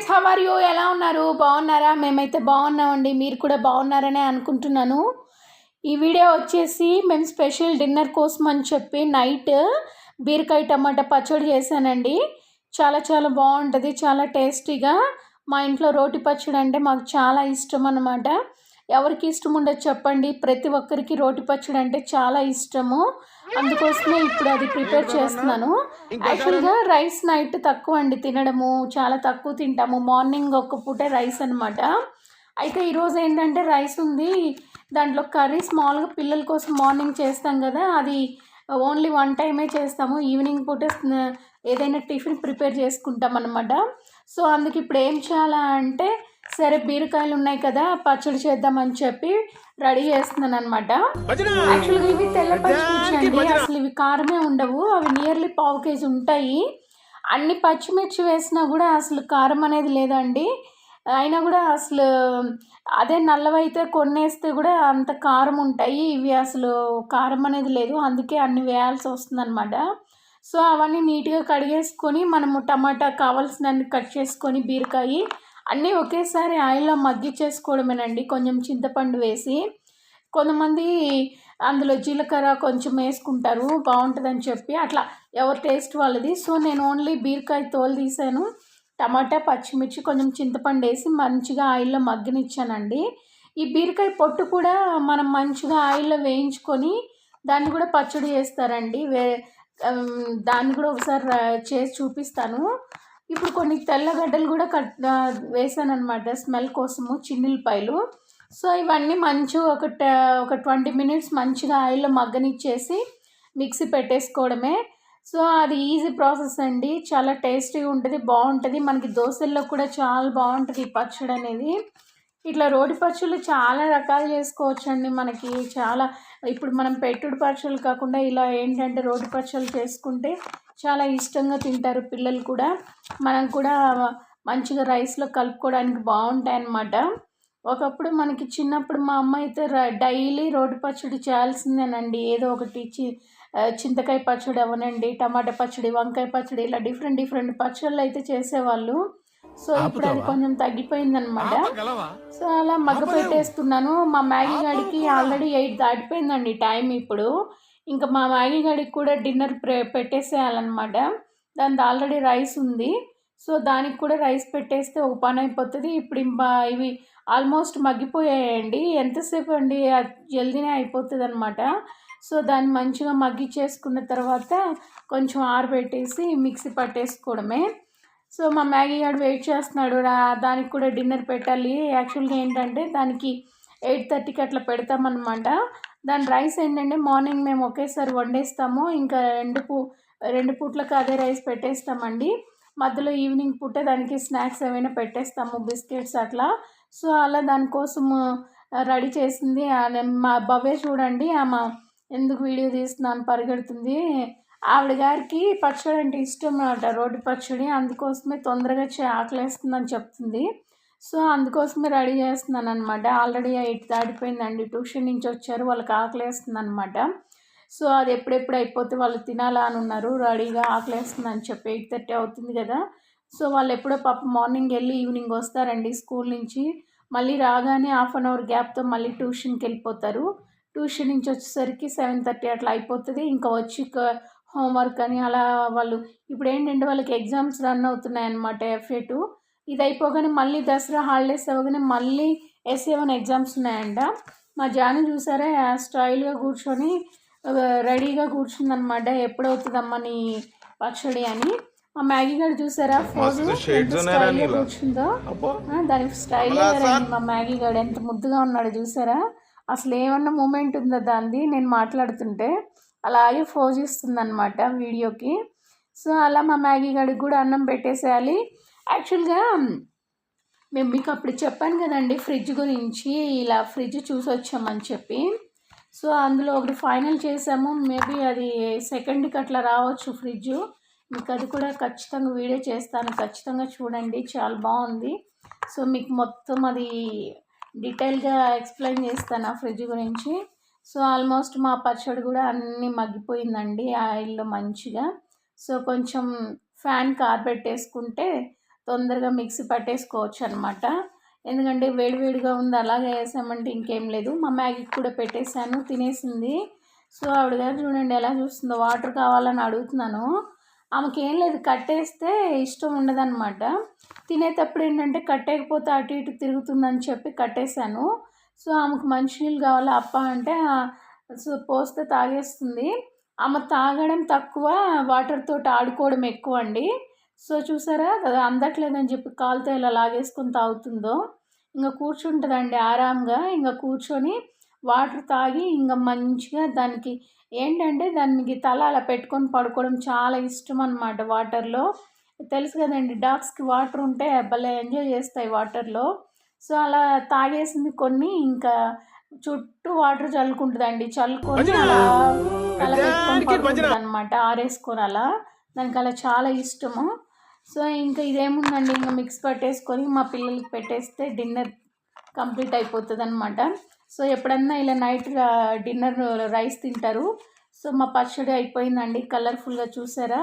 Friends how are you ఎలా ఉన్నారు? బాగున్నారా? మేమైతే బాగున్నామండి. మీరు కూడా బాగున్నారనే అనుకుంటున్నాను. ఈ వీడియో వచ్చేసి మేము స్పెషల్ డిన్నర్ కోసం అని చెప్పి నైట్ బీరకాయ టమాటా పచ్చడి చేశానండి. చాలా చాలా బాగుంటుంది. చాలా టేస్టీగా మా ఇంట్లో రోటి పచ్చడి అంటే మాకు చాలా ఇష్టం అన్నమాట. ఎవరికి ఇష్టం ఉండదు చెప్పండి. ప్రతి ఒక్కరికి రోటి పచ్చడి అంటే చాలా ఇష్టము. అందుకోసమే ఇప్పుడు అది ప్రిపేర్ చేస్తున్నాను. యాక్చువల్గా రైస్ నైట్ తక్కువ అండి తినడము. చాలా తక్కువ తింటాము. మార్నింగ్ ఒక్క పూటే రైస్ అనమాట అయితే ఈరోజు ఏంటంటే రైస్ ఉంది. దాంట్లో కర్రీ స్మాల్గా పిల్లల కోసం మార్నింగ్ చేస్తాం కదా. అది ఓన్లీ వన్ టైమే చేస్తాము. ఈవినింగ్ పూట ఏదైనా టిఫిన్ ప్రిపేర్ చేసుకుంటాం అనమాట సో అందుకు ఇప్పుడు ఏం చేయాలా అంటే సరే బీరకాయలు ఉన్నాయి కదా పచ్చడి చేద్దామని చెప్పి రెడీ చేస్తున్నాను అనమాట యాక్చువల్గా ఇవి తెల్ల పచ్చిమిర్చి అండి అసలు ఇవి కారమే ఉండవు. అవి నియర్లీ పావు కేజీ ఉంటాయి. అన్ని పచ్చిమిర్చి వేసినా కూడా అసలు కారం అనేది లేదండి. అయినా కూడా అసలు అదే నల్లవైతే కొన్నేస్తే కూడా అంత కారం ఉంటాయి. ఇవి అసలు కారం అనేది లేదు. అందుకే అన్ని వేయాల్సి వస్తుంది అనమాట సో అవన్నీ నీట్గా కడిగేసుకొని మనము టమాటా కావాల్సినన్ని కట్ చేసుకొని బీరకాయ అన్నీ ఒకేసారి ఆయిల్లో మగ్గి చేసుకోవడమేనండి. కొంచెం చింతపండు వేసి కొంతమంది అందులో జీలకర్ర కొంచెం వేసుకుంటారు బాగుంటుందని చెప్పి అట్లా ఎవరి టేస్ట్ వాళ్ళది. సో నేను ఓన్లీ బీరకాయ తోలు తీసాను. టమాటా పచ్చిమిర్చి కొంచెం చింతపండు వేసి మంచిగా ఆయిల్లో మగ్గనిచ్చానండి. ఈ బీరకాయ పొట్టు కూడా మనం మంచిగా ఆయిల్లో వేయించుకొని దాన్ని కూడా పచ్చడి చేస్తారండి. వే దాన్ని కూడా ఒకసారి చేసి చూపిస్తాను. ఇప్పుడు కొన్ని తెల్లగడ్డలు కూడా కట్ వేసాను అనమాట స్మెల్ కోసము చిన్నులపాయలు సో ఇవన్నీ మంచిగా ఒక ఒక ట్వంటీ మినిట్స్ మంచిగా ఆయిల్లో మగ్గనిచ్చేసి మిక్సీ పెట్టేసుకోవడమే. సో అది ఈజీ ప్రాసెస్ అండి. చాలా టేస్టీగా ఉంటుంది బాగుంటుంది మనకి దోశల్లో కూడా చాలా బాగుంటుంది ఈ పచ్చడి అనేది ఇట్లా రోటి పచ్చళ్ళు చాలా రకాలు చేసుకోవచ్చండి మనకి. చాలా ఇప్పుడు మనం పెట్టుడు పక్షులు కాకుండా ఇలా ఏంటంటే రోటి పక్షులు చేసుకుంటే చాలా ఇష్టంగా తింటారు పిల్లలు కూడా. మనం కూడా మంచిగా రైస్లో కలుపుకోవడానికి బాగుంటాయి అన్నమాట ఒకప్పుడు మనకి చిన్నప్పుడు మా అమ్మ అయితే డైలీ రోటి పచ్చడి చేయాల్సిందేనండి. ఏదో ఒకటి చి చింతకాయ పచ్చడి అవనండి టమాటా పచ్చడి వంకాయ పచ్చడి ఇలా డిఫరెంట్ డిఫరెంట్ పచ్చళ్ళు అయితే చేసేవాళ్ళు. సో ఇప్పుడు అది కొంచెం తగ్గిపోయిందనమాట సో అలా మగ్గ పెట్టేస్తున్నాను. మా మ్యాగీ గాడికి ఆల్రెడీ ఎయిట్ దాటిపోయిందండి టైం ఇప్పుడు. ఇంకా మా మ్యాగీ గాడికి కూడా డిన్నర్ ప్రే పెట్టేసేయాలన్నమాట. దాని ఆల్రెడీ రైస్ ఉంది. సో దానికి కూడా రైస్ పెట్టేస్తే ఒక పని అయిపోతుంది. ఇప్పుడు ఇవి ఆల్మోస్ట్ మగ్గిపోయాయండి. ఎంతసేపు అండి? జల్దీనే అయిపోతుంది అనమాట సో దాన్ని మంచిగా మగ్గిచ్చేసుకున్న తర్వాత కొంచెం ఆరబెట్టేసి మిక్సీ పట్టేసుకోవడమే. సో మా మ్యాగీ గారు వెయిట్ చేస్తున్నాడు రా దానికి కూడా డిన్నర్ పెట్టాలి. యాక్చువల్గా ఏంటంటే దానికి ఎయిట్ థర్టీకి అట్లా పెడతామన్నమాట. దాని రైస్ ఏంటంటే మార్నింగ్ మేము ఒకేసారి వండేస్తాము. ఇంకా రెండు పూ రెండు పూట్లకు అదే రైస్ పెట్టేస్తామండి. మధ్యలో ఈవినింగ్ పూట దానికి స్నాక్స్ ఏమైనా పెట్టేస్తాము బిస్కెట్స్ అట్లా. సో అలా దానికోసము రెడీ చేసింది. మా భవ్య చూడండి ఆమె ఎందుకు వీడియో తీస్తున్నాను పరిగెడుతుంది. ఆవిడ గారికి పచ్చడి అంటే ఇష్టం అనమాట రోడ్డు పచ్చడి. అందుకోసమే తొందరగా ఆకలేస్తుందని చెప్తుంది. సో అందుకోసమే రెడీ చేస్తున్నాను అనమాట ఆల్రెడీ ఎయిట్ దాటిపోయిందండి. ట్యూషన్ నుంచి వచ్చారు. వాళ్ళకి ఆకలేస్తుంది అనమాట సో అది ఎప్పుడెప్పుడు అయిపోతే వాళ్ళు తినాలా అని ఉన్నారు. రెడీగా ఆకలేస్తుంది అని చెప్పి ఎయిట్ థర్టీ అవుతుంది కదా. సో వాళ్ళు ఎప్పుడో పాప మార్నింగ్ వెళ్ళి ఈవినింగ్ వస్తారండి స్కూల్ నుంచి. మళ్ళీ రాగానే హాఫ్ అన్ అవర్ గ్యాప్తో మళ్ళీ ట్యూషన్కి వెళ్ళిపోతారు. ట్యూషన్ నుంచి వచ్చేసరికి సెవెన్ థర్టీ అట్లా అయిపోతుంది. ఇంకా వచ్చి హోంవర్క్ అని అలా వాళ్ళు ఇప్పుడు ఏంటంటే వాళ్ళకి ఎగ్జామ్స్ రన్ అవుతున్నాయి అన్నమాట ఎఫ్ఏ టూ. ఇది అయిపోగానే మళ్ళీ దసరా హాలిడేస్ అవ్వగానే మళ్ళీ ఎస్ఏ వన్ ఎగ్జామ్స్ ఉన్నాయంట. మా జాను చూసారా స్టైల్గా కూర్చొని రెడీగా కూర్చుందనమాట ఎప్పుడవుతుందమ్మా నీ పచ్చడి అని. మా మ్యాగీ గారు చూసారా ఫోజు స్టైల్గా కూర్చుందో? దానికి స్టైల్ మా మ్యాగీ గారు ఎంత ముద్దుగా ఉన్నాడో చూసారా? అసలు ఏమన్నా మూమెంట్ ఉందా దాన్ని నేను మాట్లాడుతుంటే. అలాగే ఫోజ్ ఇస్తుందనమాట వీడియోకి. సో అలా మా మ్యాగీ గడికి కూడా అన్నం పెట్టేసేయాలి. యాక్చువల్గా మేము మీకు అప్పుడు చెప్పాను కదండి ఫ్రిడ్జ్ గురించి ఇలా ఫ్రిడ్జ్ చూసి వచ్చామని చెప్పి. సో అందులో ఒకటి ఫైనల్ చేసాము. మేబీ అది సెకండ్కి అట్లా రావచ్చు ఫ్రిడ్జ్. మీకు అది కూడా ఖచ్చితంగా వీడియో చేస్తాను. ఖచ్చితంగా చూడండి చాలా బాగుంది. సో మీకు మొత్తం అది డీటెయిల్గా ఎక్స్ప్లెయిన్ చేస్తాను ఆ ఫ్రిడ్జ్ గురించి. సో ఆల్మోస్ట్ మా పచ్చడి కూడా అన్నీ మగ్గిపోయిందండి ఆయిల్లో మంచిగా. సో కొంచెం ఫ్యాన్ కార్పెట్టేసుకుంటే తొందరగా మిక్సీ పట్టేసుకోవచ్చు అనమాట ఎందుకంటే వేడివేడిగా ఉంది అలాగే వేసామంటే ఇంకేం లేదు. మా మ్యాగీకి కూడా పెట్టేశాను తినేసింది. సో ఆవిడ గారు చూడండి ఎలా చూస్తుందో వాటర్ కావాలని అడుగుతున్నాను. ఆమెకి ఏం లేదు కట్టేస్తే ఇష్టం ఉండదన్నమాట. తినేటప్పుడు ఏంటంటే కట్టేయకపోతే అటు ఇటు తిరుగుతుందని చెప్పి కట్టేశాను. సో ఆమెకు మంచినీళ్ళు కావాలి అప్ప అంటే సో పోస్తే తాగేస్తుంది. ఆమె తాగడం తక్కువ వాటర్ తోటి ఆడుకోవడం ఎక్కువ అండి సో చూసారా? కదా అందట్లేదని చెప్పి కాలుతో ఇలా లాగేసుకొని తాగుతుందో. ఇంకా కూర్చుంటుందండి ఆరాంగా. ఇంకా కూర్చొని వాటర్ తాగి ఇంకా మంచిగా దానికి ఏంటంటే దానికి తల అలా పెట్టుకొని పడుకోవడం చాలా ఇష్టం అనమాట వాటర్లో. తెలుసు కదండి డాగ్స్కి వాటర్ ఉంటే భలే ఎంజాయ్ చేస్తాయి వాటర్లో. సో అలా తాగేసింది కొన్ని. ఇంకా చుట్టూ వాటర్ చల్లుకుంటుందండి. చల్లుకొని అలా పెట్టుకొని అనమాట ఆరేసుకొని అలా. దానికి అలా చాలా ఇష్టము. సో ఇంకా ఇదేముందండి? ఇంకా మిక్స్ పట్టేసుకొని మా పిల్లలకి పెట్టేస్తే డిన్నర్ కంప్లీట్ అయిపోతుంది అనమాట సో ఎప్పుడన్నా ఇలా నైట్ డిన్నర్ రైస్ తింటారు. సో మా పచ్చడి అయిపోయిందండి. కలర్ఫుల్గా చూసారా?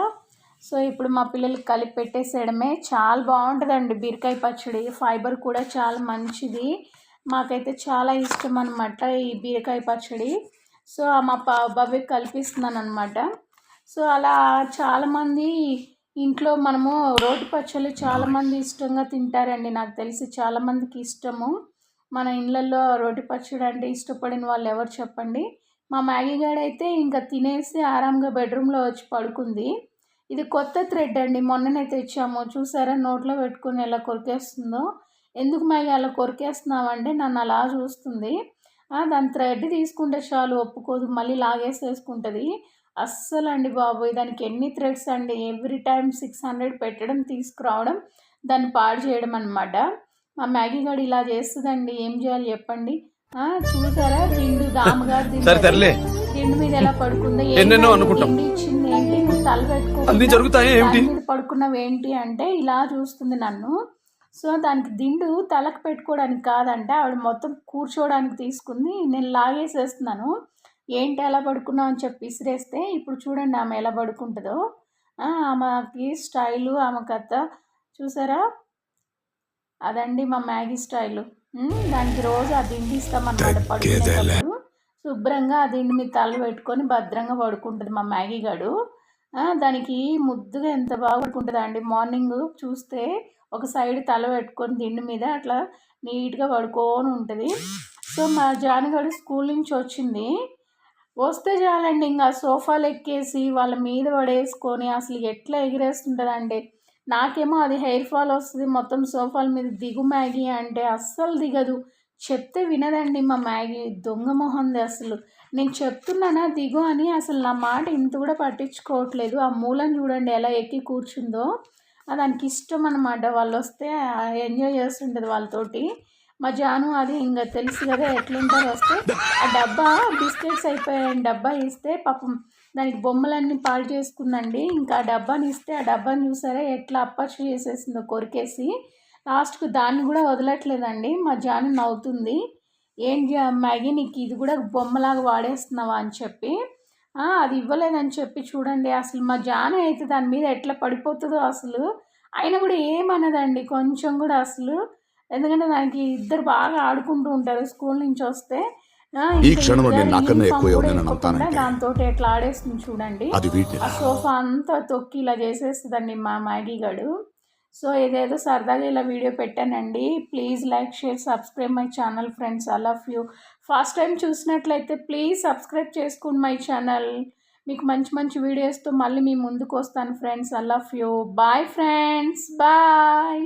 సో ఇప్పుడు మా పిల్లలకి కలిపి పెట్టేసేయడమే. చాలా బాగుంటుందండి బీరకాయ పచ్చడి. ఫైబర్ కూడా చాలా మంచిది. మాకైతే చాలా ఇష్టం అనమాట ఈ బీరకాయ పచ్చడి. సో మా పా బాబాయ్కి కల్పిస్తున్నాను అనమాట సో అలా చాలామంది ఇంట్లో మనము రోటి పచ్చళ్ళు చాలామంది ఇష్టంగా తింటారండి. నాకు తెలిసి చాలామందికి ఇష్టము. మన ఇళ్ళల్లో రోటి పచ్చడి అంటే ఇష్టపడిన వాళ్ళు ఎవరు చెప్పండి? మా మ్యాగీ గారు అయితే ఇంకా తినేసి ఆరాంగా బెడ్రూమ్లో వచ్చి పడుకుంది. ఇది కొత్త థ్రెడ్ అండి. మొన్ననే తెచ్చాము చూసారా? నోట్లో పెట్టుకుని ఎలా కొరికేస్తుందో. ఎందుకు మ్యాగీ అలా కొరికేస్తున్నావు అంటే నన్ను అలా చూస్తుంది. దాని థ్రెడ్ తీసుకుంటే చాలు ఒప్పుకోదు. మళ్ళీ లాగేసేసుకుంటుంది. అస్సలు అండి బాబోయ్! దానికి ఎన్ని థ్రెడ్స్ అండి? ఎవ్రీ టైం సిక్స్ హండ్రెడ్ పెట్టడం తీసుకురావడం దాన్ని పాడు చేయడం అనమాట మా మ్యాగీ గడి ఇలా చేస్తుందండి. ఏం చేయాలి చెప్పండి? చూసారా? దిండు దామగారు దిండు. మీద ఎలా పడుకుందో ఇచ్చింది ఏంటి? తల జరుగుతాయా ఏమిటి? మీద పడుకున్నావు ఏంటి అంటే ఇలా చూస్తుంది నన్ను. సో దానికి దిండు తలకు పెట్టుకోవడానికి కాదంటే ఆవిడ మొత్తం కూర్చోవడానికి తీసుకుంది. నేను లాగేసేస్తున్నాను. ఏంటి ఎలా పడుకున్నావు అని చెప్పి విసిరేస్తే ఇప్పుడు చూడండి ఆమె ఎలా పడుకుంటుందో. ఆ, ఆమెకి స్టైలు ఆమె కథ చూసారా? అదండి మా మ్యాగీ స్టైలు. దానికి రోజు ఆ దిండి ఇస్తామన్నమాట పడుకునేటప్పుడు. శుభ్రంగా ఆ దిండి మీద తల పెట్టుకొని భద్రంగా పడుకుంటుంది మా మ్యాగీ గడు. దానికి ముద్దుగా ఎంత బాగా అండి. మార్నింగ్ చూస్తే ఒక సైడ్ తల పెట్టుకొని దిండు మీద అట్లా నీట్గా పడుకొని ఉంటుంది. సో మా జానగడు స్కూల్ నుంచి వచ్చింది. వస్తే చాలండి ఇంకా సోఫాలు ఎక్కేసి వాళ్ళ మీద పడేసుకొని అసలు ఎట్లా ఎగిరేస్తుంటుందండి నాకేమో అది హెయిర్ ఫాల్ వస్తుంది. మొత్తం సోఫాల మీద దిగు మ్యాగీ అంటే అస్సలు దిగదు. చెప్తే వినదండి మా మ్యాగీ. దొంగ మొహంది అసలు. నేను చెప్తున్నానా? దిగు అని అసలు నా మాట ఇంత కూడా పట్టించుకోవట్లేదు. ఆ మూలం చూడండి ఎలా ఎక్కి కూర్చుందో. దానికి ఇష్టం అనమాట వాళ్ళు వస్తే ఎంజాయ్ చేస్తుంటుంది వాళ్ళతోటి. మా జాను అది ఇంకా తెలుసు కదా ఎట్లుంటారో వస్తే ఆ డబ్బా బిస్కెట్స్ అయిపోయాయని డబ్బా ఇస్తే పాపం దానికి బొమ్మలన్నీ పాడు చేసుకుందండి. ఇంకా ఆ డబ్బాని ఇస్తే ఆ డబ్బాని చూసారా? ఎట్లా అప్పచ్చు చేసేసిందో కొరికేసి. లాస్ట్కు దాన్ని కూడా వదలట్లేదండి. మా జాను నవ్వుతుంది. ఏం మ్యాగీ నీకు ఇది కూడా బొమ్మలాగా వాడేస్తున్నావా? అని చెప్పి. "ఆ, అది ఇవ్వలేదని చెప్పి చూడండి. అసలు మా జాను అయితే దాని మీద ఎట్లా పడిపోతుందో అసలు అయినా కూడా ఏమన్నదండి కొంచెం కూడా అసలు ఎందుకంటే దానికి ఇద్దరు బాగా ఆడుకుంటూ ఉంటారు స్కూల్ నుంచి వస్తే. ఈ నాకన్నా ఎక్కువ దాంతో ఎట్లా ఆడేస్తుంది చూడండి. ఆ సోఫా అంతా తొక్కి ఇలా చేసేస్తుందండి మా మ్యాగీ గడు. సో ఇదేదో సరదాగా ఇలా వీడియో పెట్టానండి please like share subscribe my channel friends I love you first time చూసినట్లయితే ప్లీజ్ సబ్స్క్రైబ్ చేసుకోండి మై ఛానల్ మీకు మంచి మంచి వీడియోస్తో మళ్ళీ మీ ముందుకు వస్తాను friends I love you bye friends bye